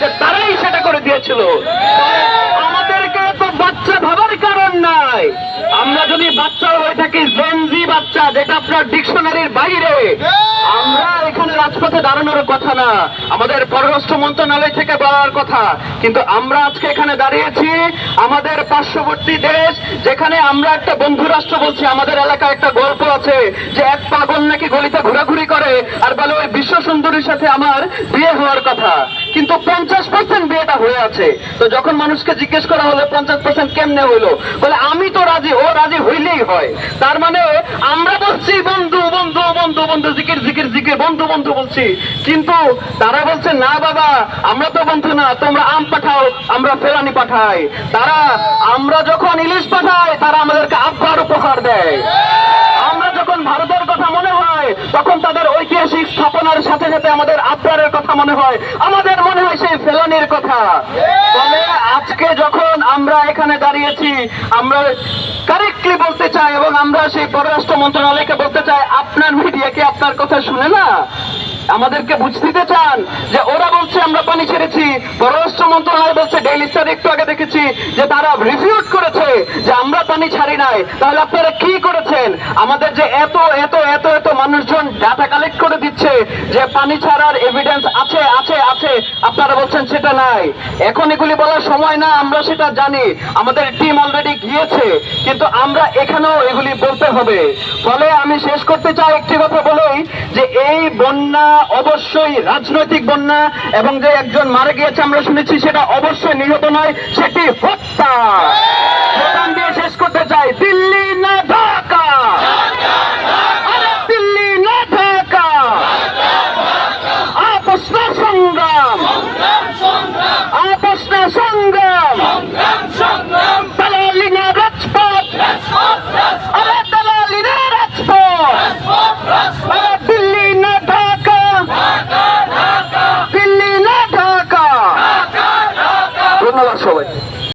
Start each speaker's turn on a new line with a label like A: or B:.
A: যে তারাই সেটা করে দিয়েছিল। আমাদেরকে তো বাচ্চা ভাবার কারণ নাই। আমরা যদি বাচ্চা হয়ে থাকি জেনজি বাচ্চা, যেটা আপনার ডিকশনারির বাইরে, আমরা এখানে রাজপথে দাঁড়ানোর কথা না। আমাদের পররাষ্ট্র মন্ত্রণালয় থেকে বলার কথা। কিন্তু আমরা আজকে এখানে দাঁড়িয়েছি, আমাদের পার্শ্ববর্তী দেশ, যেখানে আমরা একটা বন্ধু রাষ্ট্র বলছি, আমাদের এলাকায় একটা গল্প আছে যে এক পাগল নাকি গলিতে ঘোরাঘুরি করে আর বলে ওই বিশ্ব সুন্দরীর সাথে আমার বিয়ে হওয়ার কথা কিন্তু পঞ্চাশ পার্সেন্ট বিয়েটা হয়ে আছে। তো যখন মানুষকে জিজ্ঞেস করা হলো, পঞ্চাশ পার্সেন্ট কেমনে হইল? বলে, আমি তো রাজি, ও রাজি হইলেই হয়। তার মানে আমরা বলছি, বন্ধু বন্ধু বন্ধু বন্ধু, জিকির জিকির জিকির, বন্ধু বন্ধু বলছি। কিন্তু তারা বলছে, না বাবা, আমরা তো বন্ধু না, তোমরা আম পাঠাও, আমরা ফেলানি পাঠাই। তারা, আমরা যখন ইলিশ পাঠাই, তারা আমাদেরকে আব্বার উপহার দেয় আমরা যখন ভারতের কথা মনে হয় তখন তাদের ঐতিহাসিক স্থাপনার সাথে সাথে আমাদের আব্রারের কথা মনে হয়। আমাদের মনে হয় সেই ফেলানির কথা। ফলে আজকে যখন আমরা এখানে দাঁড়িয়েছি, আমরা কারেক্টলি বলতে চাই এবং আমরা সেই পররাষ্ট্র মন্ত্রণালয়কে বলতে চাই, আপনার মিডিয়া কি আপনার কথা শুনে না? আমাদেরকে বুঝতে দিতে চান যে ওরা বলছে আমরা পানি ছেড়েছি, পররাষ্ট্র মন্ত্রণালয় বলছে ডেইলি স্টার একটু আগে দেখেছি যে তারা রিফিউট করেছে। যে আমরা পানি ছাড়ি নাই, তাহলে আপনারা কি করেছেন? আমাদের যে এত এত এত এত মানুষজন ডাটা কালেক্ট করে দিচ্ছে, যে পানি ছাড়ার এভিডেন্স আছে আছে আছে, আপনারা বলছেন সেটা নাই। এখন এগুলি বলার সময় না, আমরা সেটা জানি। আমাদের টিম অলরেডি গিয়েছে, কিন্তু আমরা এখানেও এগুলি বলতে হবে। ফলে আমি শেষ করতে চাই একটি কথা বলেই, যে এই বন্যা অবশ্যই রাজনৈতিক বন্যা, এবং যে একজন মারা গিয়েছে, আমরা শুনেছি সেটা অবশ্যই নিহত নয়, সেটি হত্যা। Kelly.